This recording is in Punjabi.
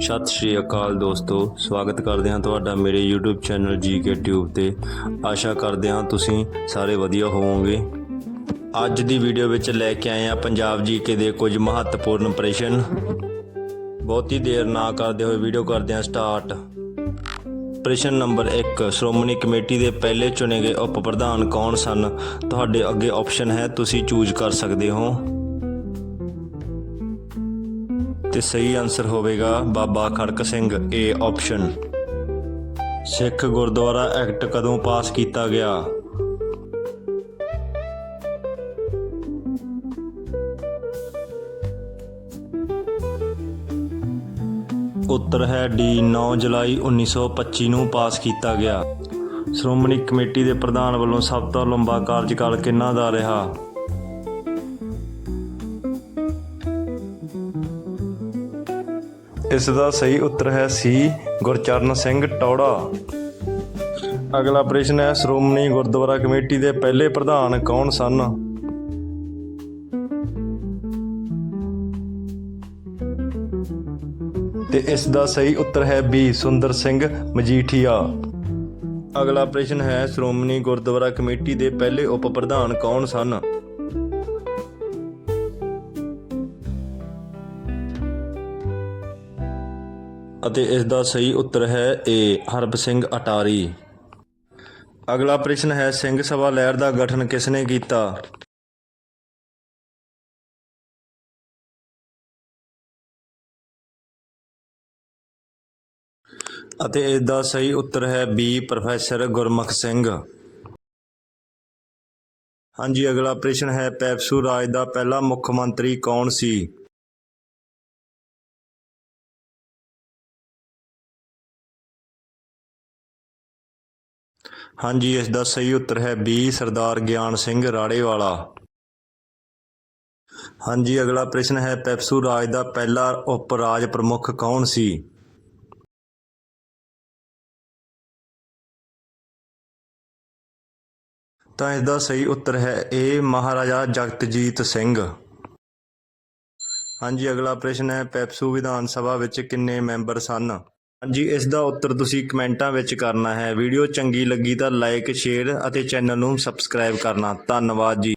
ਸਤਿ ਸ਼੍ਰੀ ਅਕਾਲ ਦੋਸਤੋ, ਸਵਾਗਤ ਕਰਦੇ ਹਾਂ ਤੁਹਾਡਾ ਮੇਰੇ YouTube ਚੈਨਲ ਜੀਕੇ ਟਿਊਬ ਤੇ। ਆਸ਼ਾ ਕਰਦੇ ਹਾਂ ਤੁਸੀਂ ਸਾਰੇ ਵਧੀਆ ਹੋਵੋਗੇ। ਅੱਜ ਦੀ ਵੀਡੀਓ ਵਿੱਚ ਲੈ ਕੇ ਆਏ ਹਾਂ ਪੰਜਾਬ ਜੀਕੇ ਦੇ ਕੁਝ ਮਹੱਤਵਪੂਰਨ ਪ੍ਰਸ਼ਨ। ਬਹੁਤੀ ਦੇਰ ਨਾ ਕਰਦੇ ਹੋਏ ਵੀਡੀਓ ਕਰਦੇ ਹਾਂ ਸਟਾਰਟ। ਪ੍ਰਸ਼ਨ ਨੰਬਰ 1 ਸ਼੍ਰੋਮਣੀ ਕਮੇਟੀ ਦੇ ਪਹਿਲੇ ਚੁਣੇ ਗਏ ਉਪ ਪ੍ਰਧਾਨ ਕੌਣ ਸਨ? ਤੁਹਾਡੇ ਅੱਗੇ ਆਪਸ਼ਨ ਹੈ, ਤੁਸੀਂ ਚੂਜ਼ ਕਰ ਸਕਦੇ ਹੋ। ਤੇ ਸਹੀ ਆਨਸਰ ਹੋਵੇਗਾ Baba Kharak Singh A option Sikh Gurdwara act ਕਦੋਂ ਪਾਸ ਕੀਤਾ ਗਿਆ? ਉੱਤਰ ਹੈ ਡੀ 9 ਜੁਲਾਈ 1925 ਨੂੰ ਪਾਸ ਕੀਤਾ ਗਿਆ। ਸ਼੍ਰੋਮਣੀ ਕਮੇਟੀ ਦੇ ਪ੍ਰਧਾਨ ਵੱਲੋਂ ਸਭ ਤੋਂ ਲੰਬਾ ਕਾਰਜਕਾਲ ਕਿੰਨਾ ਦਾ ਰਿਹਾ? ਇਸ ਦਾ ਸਹੀ ਉੱਤਰ ਹੈ ਸੀ, ਗੁਰਚਰਨ ਸਿੰਘ ਟੌੜਾ। ਅਗਲਾ ਪ੍ਰਸ਼ਨ ਹੈ, ਸ਼੍ਰੋਮਣੀ ਗੁਰਦੁਆਰਾ ਕਮੇਟੀ ਦੇ ਪਹਿਲੇ ਪ੍ਰਧਾਨ ਕੌਣ ਸਨ? ਤੇ ਇਸ ਦਾ ਸਹੀ ਉੱਤਰ ਹੈ ਬੀ, ਸੁੰਦਰ ਸਿੰਘ ਮਜੀਠੀਆ। ਅਗਲਾ ਪ੍ਰਸ਼ਨ ਹੈ, ਸ਼੍ਰੋਮਣੀ ਗੁਰਦੁਆਰਾ ਕਮੇਟੀ ਦੇ ਪਹਿਲੇ ਉਪ ਪ੍ਰਧਾਨ ਕੌਣ ਸਨ? ਅਤੇ ਇਸ ਦਾ ਸਹੀ ਉੱਤਰ ਹੈ ਏ ਹਰਬ ਸਿੰਘ ਅਟਾਰੀ। ਅਗਲਾ ਪ੍ਰਸ਼ਨ ਹੈ, ਸਿੰਘ ਸਭਾ ਲਹਿਰ ਦਾ ਗਠਨ ਕਿਸ ਨੇ ਕੀਤਾ? ਅਤੇ ਇਸ ਦਾ ਸਹੀ ਉੱਤਰ ਹੈ ਬੀ, ਪ੍ਰੋਫੈਸਰ ਗੁਰਮੁਖ ਸਿੰਘ। ਹਾਂਜੀ, ਅਗਲਾ ਪ੍ਰਸ਼ਨ ਹੈ, ਪੈਪਸੂ ਰਾਜ ਦਾ ਪਹਿਲਾ ਮੁੱਖ ਮੰਤਰੀ ਕੌਣ ਸੀ? ਹਾਂਜੀ, ਇਸ ਦਾ ਸਹੀ ਉੱਤਰ ਹੈ ਬੀ, ਸਰਦਾਰ ਗਿਆਨ ਸਿੰਘ ਰਾੜੇਵਾਲਾ। ਹਾਂਜੀ, ਅਗਲਾ ਪ੍ਰਸ਼ਨ ਹੈ ਪੈਪਸੂ ਰਾਜ ਦਾ ਪਹਿਲਾ ਉਪ ਰਾਜ ਪ੍ਰਮੁੱਖ ਕੌਣ ਸੀ? ਤਾਂ ਇਸ ਦਾ ਸਹੀ ਉੱਤਰ ਹੈ ਏ, ਮਹਾਰਾਜਾ ਜਗਤਜੀਤ ਸਿੰਘ। ਹਾਂਜੀ, ਅਗਲਾ ਪ੍ਰਸ਼ਨ ਹੈ ਪੈਪਸੂ ਵਿਧਾਨ ਸਭਾ ਵਿੱਚ ਕਿੰਨੇ ਮੈਂਬਰ ਸਨ? ਹਾਂਜੀ, ਇਸ ਦਾ ਉੱਤਰ ਤੁਸੀਂ ਕਮੈਂਟਾਂ ਵਿੱਚ ਕਰਨਾ ਹੈ। ਵੀਡੀਓ ਚੰਗੀ ਲੱਗੀ ਤਾਂ ਲਾਈਕ ਸ਼ੇਅਰ ਅਤੇ ਚੈਨਲ ਨੂੰ ਸਬਸਕ੍ਰਾਈਬ ਕਰਨਾ। ਧੰਨਵਾਦ ਜੀ।